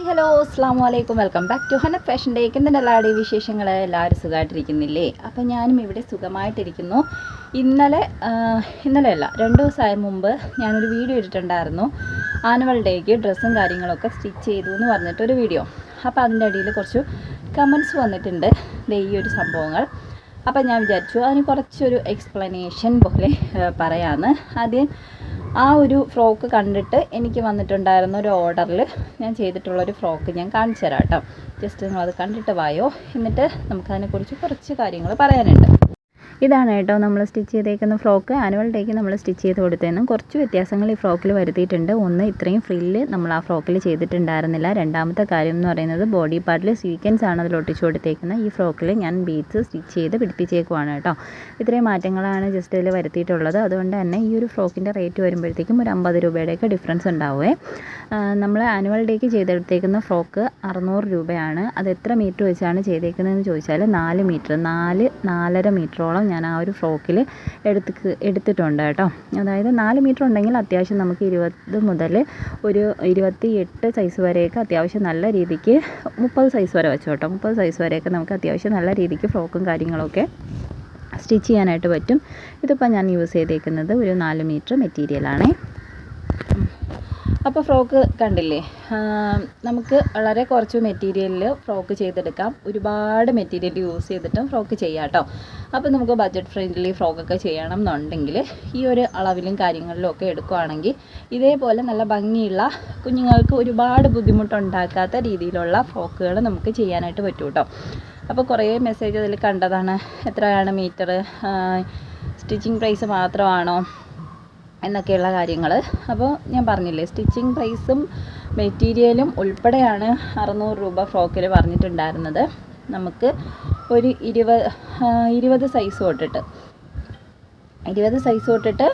Hi hello അസ്സാം വലൈക്കും welcome back to Hanath fashion ഡേക്ക്. എന്തിന്റെ എല്ലാവരുടെയും വിശേഷങ്ങൾ എല്ലാവരും സുഖമായിട്ടിരിക്കുന്നില്ലേ അപ്പോൾ ഞാനും ഇവിടെ സുഖമായിട്ടിരിക്കുന്നു. ഇന്നലെ ഇന്നലെയല്ല രണ്ട് ദിവസമായ മുമ്പ് ഞാനൊരു വീഡിയോ ഇട്ടിട്ടുണ്ടായിരുന്നു. ആനുവൽ ഡേക്ക് ഡ്രസ്സും കാര്യങ്ങളൊക്കെ സ്റ്റിച്ച് ചെയ്തു എന്ന് പറഞ്ഞിട്ടൊരു വീഡിയോ. അപ്പോൾ അതിന്റെ അടിയിൽ കുറച്ച് കമൻസ് വന്നിട്ടുണ്ട്. ഈ ഒരു സംഭവങ്ങൾ. അപ്പോൾ ഞാൻ വിചാരിച്ചു അതിന് കുറച്ചൊരു എക്സ്പ്ലനേഷൻ പോലെ പറയാമെന്ന് ആദ്യം ആ ഒരു ഫ്രോക്ക് കണ്ടിട്ട് എനിക്ക് വന്നിട്ടുണ്ടായിരുന്ന ഒരു ഓർഡറിൽ ഞാൻ ചെയ്തിട്ടുള്ളൊരു ഫ്രോക്ക് ഞാൻ കാണിച്ചു തരാം കേട്ടോ. ജസ്റ്റ് നിങ്ങളത് കണ്ടിട്ട് വായോ. എന്നിട്ട് നമുക്കതിനെക്കുറിച്ച് കുറച്ച് കാര്യങ്ങൾ പറയാനുണ്ട്. ഇതാണ് കേട്ടോ നമ്മൾ സ്റ്റിച്ച് ചെയ്തേക്കുന്ന ഫ്രോക്ക്. ആനുവൽ ഡേക്ക് നമ്മൾ സ്റ്റിച്ച് ചെയ്ത് കൊടുത്തേന്നും. കുറച്ച് വ്യത്യാസങ്ങൾ ഈ ഫ്രോക്കിൽ വരുത്തിയിട്ടുണ്ട്. ഒന്ന് ഇത്രയും ഫ്രില്ല് നമ്മൾ ആ ഫ്രോക്കിൽ ചെയ്തിട്ടുണ്ടായിരുന്നില്ല. രണ്ടാമത്തെ കാര്യം എന്ന് പറയുന്നത് ബോഡി പാർട്ടിൽ സ്വീക്കൻസ് ആണ് അതിൽ ഒട്ടിച്ചു കൊടുത്തേക്കുന്നത് ഈ ഫ്രോക്കിൽ ഞാൻ ബീഡ്സ് സ്റ്റിച്ച് ചെയ്ത് പിടിപ്പിച്ചേക്കുവാണ് കേട്ടോ. ഇത്രയും മാറ്റങ്ങളാണ് ജസ്റ്റ് ഇതിൽ വരുത്തിയിട്ടുള്ളത്. അതുകൊണ്ട് തന്നെ ഈ ഒരു ഫ്രോക്കിന്റെ റേറ്റ് വരുമ്പോഴത്തേക്കും ഒരു അമ്പത് രൂപയുടെയൊക്കെ ഡിഫറൻസ് ഉണ്ടാവുമേ നമ്മൾ ആനുവൽ ഡേക്ക് ചെയ്തെടുത്തേക്കുന്ന ഫ്രോക്ക് അറുന്നൂറ് രൂപയാണ്. അത് എത്ര മീറ്റർ വെച്ചാണ് ചെയ്തേക്കുന്നതെന്ന് ചോദിച്ചാൽ നാല് മീറ്റർ നാല് നാലര മീറ്ററോളം ഞാൻ ആ ഒരു ഫ്രോക്കിൽ എടുത്ത് എടുത്തിട്ടുണ്ട് കേട്ടോ. അതായത് നാല് മീറ്റർ ഉണ്ടെങ്കിൽ അത്യാവശ്യം നമുക്ക് ഇരുപത് മുതൽ ഒരു ഇരുപത്തി എട്ട് സൈസ് വരെയൊക്കെ അത്യാവശ്യം നല്ല രീതിക്ക് മുപ്പത് സൈസ് വരെ വെച്ചു കേട്ടോ. മുപ്പത് സൈസ് വരെയൊക്കെ നമുക്ക് അത്യാവശ്യം നല്ല രീതിക്ക് ഫ്രോക്കും കാര്യങ്ങളൊക്കെ സ്റ്റിച്ച് ചെയ്യാനായിട്ട് പറ്റും. ഇതിപ്പോൾ ഞാൻ യൂസ് ചെയ്തേക്കുന്നത് ഒരു നാല് മീറ്റർ മെറ്റീരിയലാണേ അപ്പോൾ ഫ്രോക്ക് കണ്ടില്ലേ? നമുക്ക് വളരെ കുറച്ച് മെറ്റീരിയലിൽ ഫ്രോക്ക് ചെയ്തെടുക്കാം. ഒരുപാട് മെറ്റീരിയൽ യൂസ് ചെയ്തിട്ടും ഫ്രോക്ക് ചെയ്യാം കേട്ടോ അപ്പോൾ നമുക്ക് ബഡ്ജറ്റ് ഫ്രണ്ട്ലി ഫ്രോക്കൊക്കെ ചെയ്യണം എന്നുണ്ടെങ്കിൽ ഈ ഒരു അളവിലും കാര്യങ്ങളിലും ഒക്കെ എടുക്കുകയാണെങ്കിൽ ഇതേപോലെ നല്ല ഭംഗിയുള്ള കുഞ്ഞുങ്ങൾക്ക് ഒരുപാട് ബുദ്ധിമുട്ടുണ്ടാക്കാത്ത രീതിയിലുള്ള ഫ്രോക്കുകൾ നമുക്ക് ചെയ്യാനായിട്ട് പറ്റും കേട്ടോ അപ്പോൾ കുറേ മെസ്സേജ് അതിൽ കണ്ടതാണ്. എത്രയാണ് മീറ്റർ സ്റ്റിച്ചിങ് പ്രൈസ് മാത്രമാണോ? എന്നൊക്കെയുള്ള കാര്യങ്ങൾ അപ്പോൾ ഞാൻ പറഞ്ഞില്ലേ സ്റ്റിച്ചിങ് പ്രൈസും മെറ്റീരിയലും ഉൾപ്പെടെയാണ് അറുന്നൂറ് രൂപ ഫ്രോക്കിൽ പറഞ്ഞിട്ടുണ്ടായിരുന്നത്. നമുക്ക് ഒരു ഇരുപത് ഇരുപത് സൈസ് തൊട്ടിട്ട്. ഇരുപത് സൈസ് തൊട്ടിട്ട്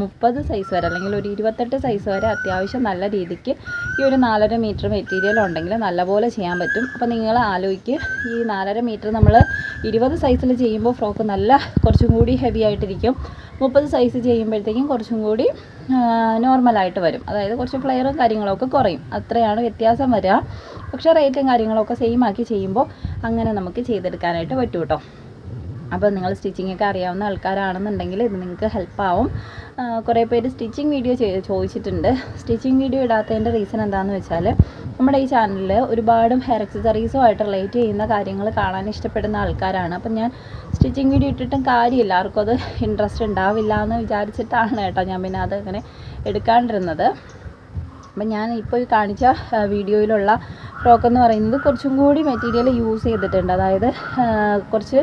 മുപ്പത് സൈസ് വരെ അല്ലെങ്കിൽ ഒരു ഇരുപത്തെട്ട് സൈസ് വരെ അത്യാവശ്യം നല്ല രീതിക്ക് ഈ ഒരു നാലര മീറ്റർ മെറ്റീരിയൽ ഉണ്ടെങ്കിൽ നല്ലപോലെ ചെയ്യാൻ പറ്റും. അപ്പോൾ നിങ്ങൾ ആലോചിക്ക് ഈ നാലര മീറ്റർ നമ്മൾ ഇരുപത് സൈസിൽ ചെയ്യുമ്പോൾ ഫ്രോക്ക് നല്ല കുറച്ചും കൂടി ഹെവി ആയിട്ടിരിക്കും. മുപ്പത് സൈസ് ചെയ്യുമ്പോഴത്തേക്കും കുറച്ചും കൂടി നോർമലായിട്ട് വരും. അതായത് കുറച്ച് ഫ്ലെയറും കാര്യങ്ങളൊക്കെ കുറയും. അത്രയാണ് വ്യത്യാസം വരിക. പക്ഷേ റേറ്റും കാര്യങ്ങളൊക്കെ സെയിം ആക്കി ചെയ്യുമ്പോൾ അങ്ങനെ നമുക്ക് ചെയ്തെടുക്കാനായിട്ട് പറ്റും കേട്ടോ അപ്പോൾ നിങ്ങൾ സ്റ്റിച്ചിങ് ഒക്കെ അറിയാവുന്ന ആൾക്കാരാണെന്നുണ്ടെങ്കിൽ ഇത് നിങ്ങൾക്ക് ഹെൽപ്പാവും കുറേ പേര് സ്റ്റിച്ചിങ് വീഡിയോ ചോദിച്ചിട്ടുണ്ട്. സ്റ്റിച്ചിങ് വീഡിയോ ഇടാത്തതിന്റെ റീസൺ എന്താണെന്ന് വെച്ചാൽ നമ്മുടെ ഈ ചാനലിൽ ഒരുപാട് ഹെയർ ആയിട്ട് റിലേറ്റ് ചെയ്യുന്ന കാര്യങ്ങൾ കാണാൻ ഇഷ്ടപ്പെടുന്ന ആൾക്കാരാണ്. അപ്പം ഞാൻ സ്റ്റിച്ചിങ് വീഡിയോ ഇട്ടിട്ടും കാര്യമില്ല. ആർക്കും അത് ഇൻട്രസ്റ്റ് ഉണ്ടാവില്ല എന്ന് വിചാരിച്ചിട്ടാണ് കേട്ടോ ഞാൻ പിന്നെ അത് അങ്ങനെ എടുക്കാണ്ടിരുന്നത്. അപ്പം ഞാൻ ഇപ്പോൾ കാണിച്ച വീഡിയോയിലുള്ള ഫ്രോക്ക് എന്ന് പറയുന്നത് കുറച്ചും കൂടി മെറ്റീരിയൽ യൂസ് ചെയ്തിട്ടുണ്ട്. അതായത് കുറച്ച്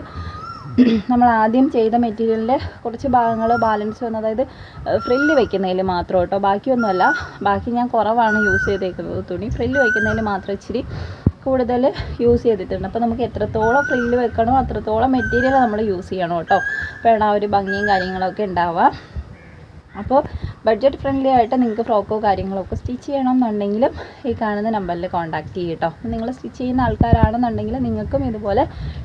നമ്മൾ ആദ്യം ചെയ്ത മെറ്റീരിയലിന്റെ കുറച്ച് ഭാഗങ്ങൾ ബാലൻസ് വന്ന് അതായത് ഫ്രില്ല് വയ്ക്കുന്നതിൽ മാത്രം കേട്ടോ. ബാക്കിയൊന്നുമല്ല. ബാക്കി ഞാൻ കുറവാണ് യൂസ് ചെയ്തേക്കുന്നത് തുണി. ഫ്രില്ല് വയ്ക്കുന്നതിൽ മാത്രം ഇച്ചിരി കൂടുതൽ യൂസ് ചെയ്തിട്ടുണ്ട്. അപ്പോൾ നമുക്ക് എത്രത്തോളം ഫ്രില്ല് വെക്കണോ അത്രത്തോളം മെറ്റീരിയൽ നമ്മൾ യൂസ് ചെയ്യണം കേട്ടോ. വേണം ആ ഒരു ഭംഗിയും കാര്യങ്ങളൊക്കെ ഉണ്ടാവുക. അപ്പോൾ ബഡ്ജറ്റ് ഫ്രണ്ട്ലി ആയിട്ട് നിങ്ങൾക്ക് ഫ്രോക്കോ കാര്യങ്ങളോ ഒക്കെ സ്റ്റിച്ച് ചെയ്യണം എന്നുണ്ടെങ്കിലും ഈ കാണുന്ന നമ്പറിൽ കോൺടാക്റ്റ് ചെയ്യും കേട്ടോ നിങ്ങൾ സ്റ്റിച്ച് ചെയ്യുന്ന ആൾക്കാരാണെന്നുണ്ടെങ്കിൽ നിങ്ങൾക്കും ഇതുപോലെ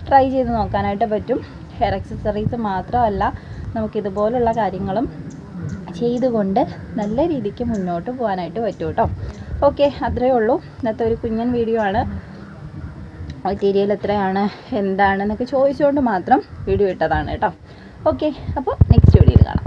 ട്രൈ ചെയ്ത് നോക്കാനായിട്ട് പറ്റും. ഹെയർ അക്സസറീസ് മാത്രമല്ല നമുക്കിതുപോലുള്ള കാര്യങ്ങളും ചെയ്തുകൊണ്ട് നല്ല രീതിക്ക് മുന്നോട്ട് പോകാനായിട്ട് പറ്റും കേട്ടോ ഓക്കെ അത്രയേ ഉള്ളൂ. ഇന്നത്തെ ഒരു കുഞ്ഞൻ വീഡിയോ ആണ്. മെറ്റീരിയൽ എത്രയാണ് എന്താണെന്നൊക്കെ ചോദിച്ചുകൊണ്ട് മാത്രം വീഡിയോ ഇട്ടതാണ് കേട്ടോ ഓക്കെ അപ്പോൾ നെക്സ്റ്റ് വീഡിയോയിൽ കാണാം.